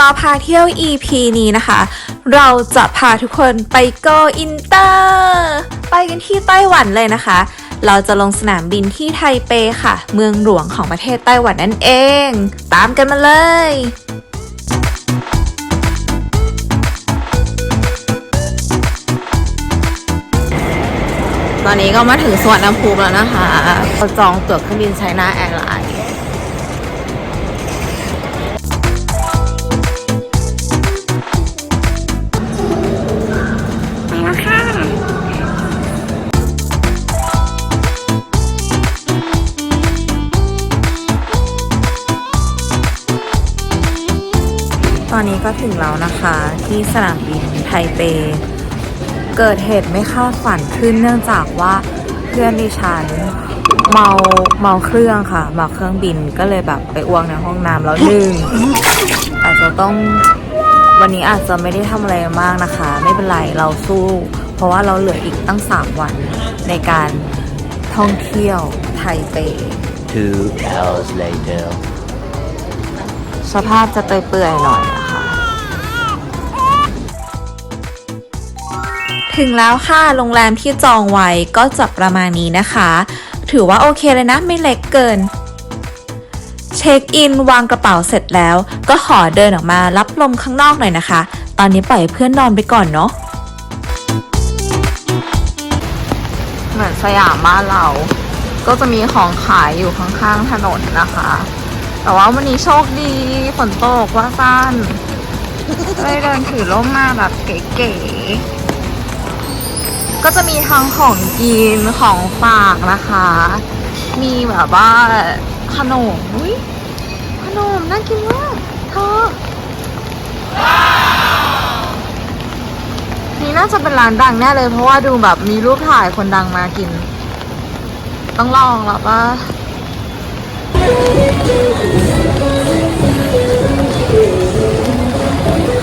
ต่อพาเที่ยว EP นี้นะคะ เราจะพาทุกคนไป Go Inter ไปกันที่ไต้หวันเลยนะคะ เราจะลงสนามบินที่ไทเปค่ะ เมืองหลวงของประเทศไต้หวันนั่นเอง ตามกันมาเลยตอนนี้ก็มาถึงสวนน้ำพุแล้วนะคะเราจองตั๋วเครื่องบินไชน่าแอร์ไลน์ อนนี้ก็ถึงแล้วนะคะที่สนามบินไทเป เกิดเหตุไม่คาดฝันขึ้นเนื่องจากว่าเพื่อนดิฉันเมาเมาเครื่องค่ะเมาเครื่องบินก็เลยแบบไปอ้วกในห้องน้ำแล้วหนึ่งอาจจะต้องวันนี้อาจจะไม่ได้ทำอะไรมากนะคะ ไม่เป็นไรเราสู้ เพราะว่าเราเหลืออีกตั้ง3วันในการท่องเที่ยวไทเป Two hours later. สภาพจะเปื่อยๆหน่อยนะคะ ถึงแล้วค่ะ โรงแรมที่จองไว้ก็จะประมาณนี้นะคะ ถือว่าโอเคเลยนะ ไม่เล็กเกิน เช็คอินวางกระเป๋าเสร็จแล้ว ก็ขอเดินออกมารับลมข้างนอกหน่อยนะคะ ตอนนี้ปล่อยเพื่อนนอนไปก่อนเนาะ เหมือนสยามบ้านเรา ก็จะมีของขายอยู่ข้างๆถนนนะคะ แต่ว่าวันนี้โชคดีฝนตกว่าสั้นเลยเดินถือร่มมาแบบเก๋ๆ ก็จะมีทั้งของกินของฝากนะคะ มีแบบว่าขนมอุ้ยขนมน่ากินมากเธอนี่น่าจะเป็นร้านดังแน่เลยเพราะว่าดูแบบมีรูปถ่ายคนดังมากิน ต้องลองแล้วว่า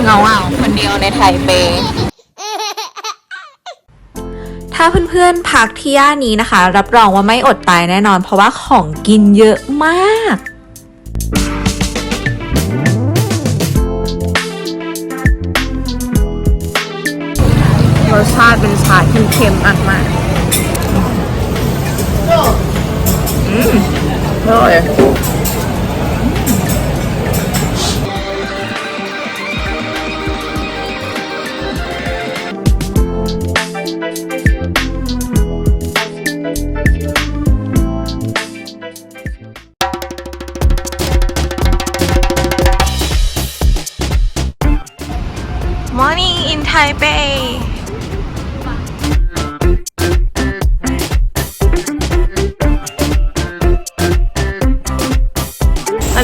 งาเอาคนเดียวในไทเป ถ้าเพื่อนๆพักที่ย่านนี้นะคะ รับรองว่าไม่อดตายแน่นอน เพราะว่าของกินเยอะมากรสชาติเป็นชาเค็มๆมากๆอืมอร่อย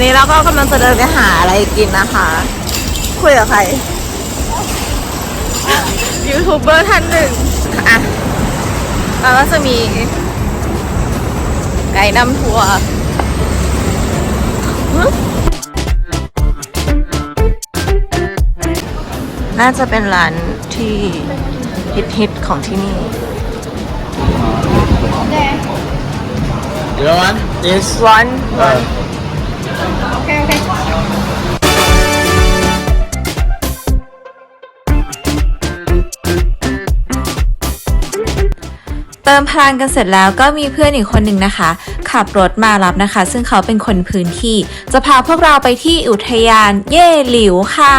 นนี้เราก็กำลังจะเดินไปหาอะไรกินนะคะ คุยกับใคร ยูทูบเบอร์ท่านหนึ่งอะเราก็จะมีไก่นำทัวร์ฮึน่าจะเป็นร้านที่ฮิตๆของที่นี่ You want this? วั น Uh, เติมพลังกันเสร็จแล้วก็มีเพื่อนอีกคนหนึ่งนะคะ ขับรถมารับนะคะ ซึ่งเขาเป็นคนพื้นที่ จะพาพวกเราไปที่อุทยานเย่หลิวค่ะ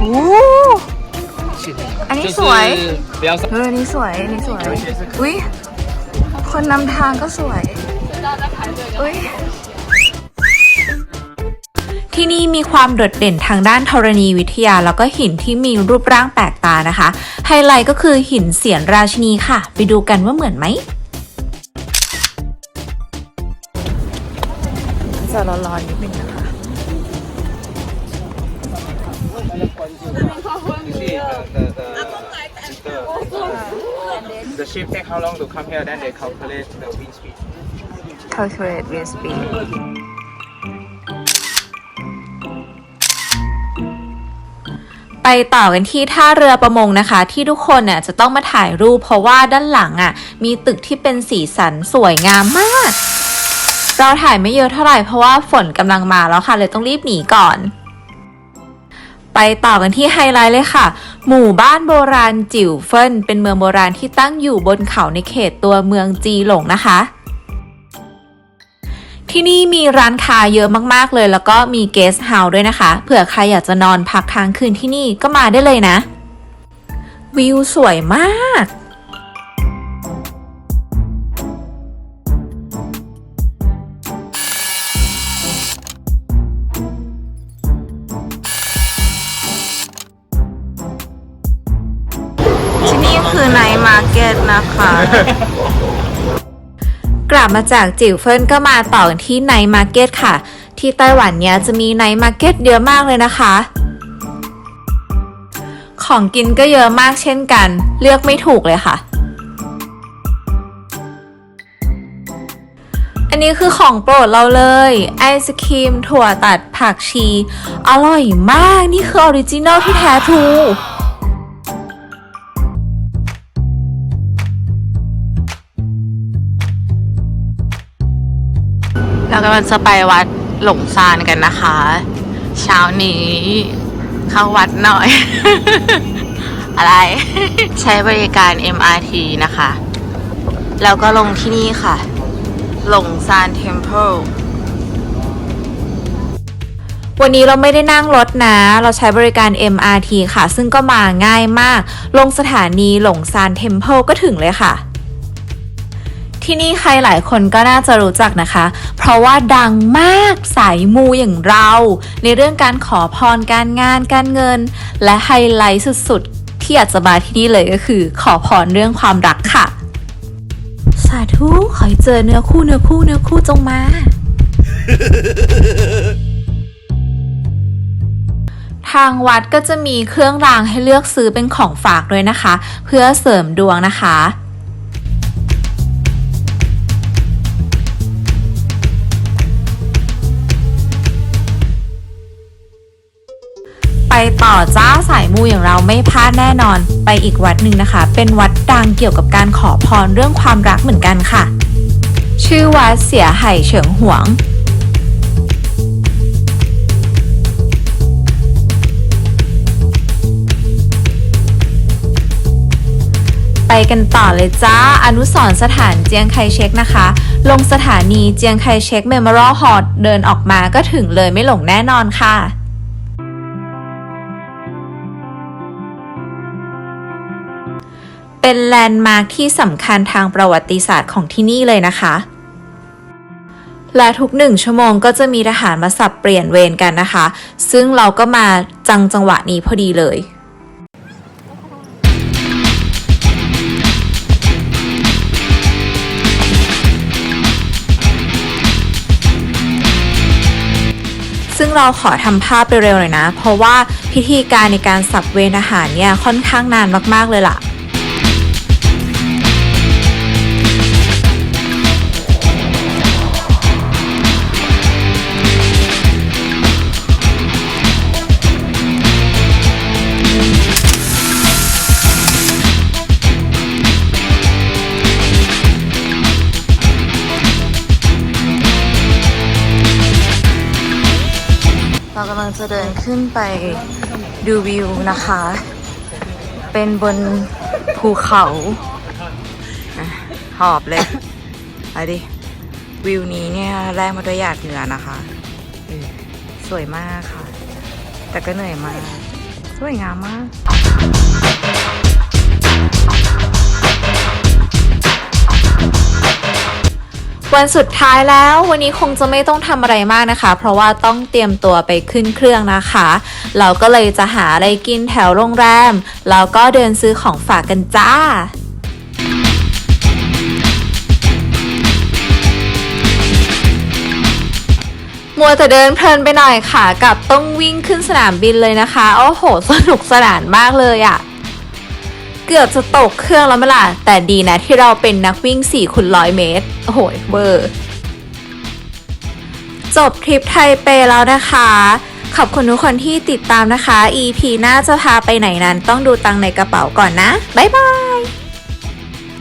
โอ้อันนี้สวย不要เอออันนี้สวย อันนี้สวย อุ้ย คนนำทางก็สวยอุ้ยที่นี่มีความโดดเด่นทางด้านธรณีวิทยา แล้วก็หินที่มีรูปร่างแปลกตานะคะ ไฮไลท์ก็คือหินเสียนราชินีค่ะ ไปดูกันว่าเหมือนไหมจะร้อนๆนิดนึงนะคะ You see the, the, the, the ship take how long to come here, then they calculate the wind speed. calculate wind speed ไปต่อกันที่ท่าเรือประมงนะคะ ที่ทุกคนน่ะจะต้องมาถ่ายรูปเพราะว่าด้านหลังอะ มีตึกที่เป็นสีสันสวยงามมาก เราถ่ายไม่เยอะเท่าไหร่เพราะว่าฝนกำลังมาแล้วค่ะ เลยต้องรีบหนีก่อน ไปต่อกันที่ไฮไลท์เลยค่ะ หมู่บ้านโบราณจิ๋วเฟินเป็นเมืองโบราณที่ตั้งอยู่บนเขาในเขตตัวเมืองจีหลงนะคะ ที่นี่มีร้านค้าเยอะมากๆเลย แล้วก็มีเกสต์เฮาส์ด้วยนะคะ เผื่อใครอยากจะนอนพักค้างคืนที่นี่ก็มาได้เลยนะ วิวสวยมาก คือไนท์มาร์เก็ตนะคะ กลับมาจากจิ๋วเฟินก็มาต่อที่ไนท์มาร์เก็ตค่ะ ที่ไต้หวันเนี่ยจะมีไนท์มาร์เก็ตเยอะมากเลยนะคะ ของกินก็เยอะมากเช่นกัน เลือกไม่ถูกเลยค่ะ อันนี้คือของโปรดเราเลย ไอศครีมถั่วตัดผักชี อร่อยมาก นี่คือออริจินอลที่แท้ทรู เรากำลังจะไปวัดหลงซานกันนะคะ เช้านี้เข้าวัดหน่อย อะไร ใช้บริการ MRT นะคะ แล้วก็ลงที่นี่ค่ะ หลงซานเทมเพลวันนี้เราไม่ได้นั่งรถนะ เราใช้บริการ MRT ค่ะ ซึ่งก็มาง่ายมาก ลงสถานีหลงซานเทมเพลก็ถึงเลยค่ะ ที่นี่ใครหลายคนก็น่าจะรู้จักนะคะ เพราะว่าดังมากสายมูอย่างเรา ในเรื่องการขอพรการงานการเงิน และไฮไลท์สุดๆ ที่อยากจะมาที่นี่เลยก็คือ ขอพรเรื่องความรักค่ะ สาธุขอให้เจอเนื้อคู่เนื้อคู่เนื้อคู่จงมาทางวัดก็จะมีเครื่องรางให้เลือกซื้อเป็นของฝากด้วยนะคะ เพื่อเสริมดวงนะคะ ต่อจ้าสายมูอย่างเราไม่พลาดแน่นอน ไปอีกวัดหนึ่งนะคะ เป็นวัดดังเกี่ยวกับการขอพรเรื่องความรักเหมือนกันค่ะ ชื่อวัดเสียไห่เฉิงหวงไปกันต่อเลยจ้า อนุสรสถานเจียงไคเช็กนะคะ ลงสถานีเจียงไคเช็กเมม o รัลฮอลเดินออกมาก็ถึงเลยไม่หลงแน่นอนค่ะ เป็นแลนด์มาร์คที่สำคัญทางประวัติศาสตร์ของที่นี่เลยนะคะ และทุกหนึ่งชั่วโมงก็จะมีทหารมาสับเปลี่ยนเวรกันนะคะ ซึ่งเราก็มาจังจังหวะนี้พอดีเลยซึ่งเราขอทำภาพเร็วๆหน่อยนะ เพราะว่าพิธีการในการสับเวรอาหารเนี่ยค่อนข้างนานมากๆเลยล่ะ งจะเดินขึ้นไปดูวิวนะคะ เป็นบนภูเขาหอบเลยไปดิ วิวนี้เนี่ยแรกมาด้วยหยาดเหงื่อนะคะสวยมากค่ะ แต่ก็เหนื่อยมาก สวยงามมาก วันสุดท้ายแล้ววันนี้คงจะไม่ต้องทำอะไรมากนะคะ เพราะว่าต้องเตรียมตัวไปขึ้นเครื่องนะคะ เราก็เลยจะหาอะไรกินแถวโรงแรม แล้วก็เดินซื้อของฝากกันจ้ามัวแต่เดินเพลินไปหน่อยค่ะ กับต้องวิ่งขึ้นสนามบินเลยนะคะ โอ้โห สนุกสนานมากเลยอะ่ะ เกือบจะตกเครื่องแล้วไหมล่ะ แต่ดีนะที่เราเป็นนักวิ่ง4คูณร้อยเมตร โอ้โหเบอร์ จบทริปไทเปแล้วนะคะ ขอบคุณทุกคนที่ติดตามนะคะ EP หน้าจะพาไปไหนนั้นต้องดูตังในกระเป๋าก่อนนะ บ๊ายบาย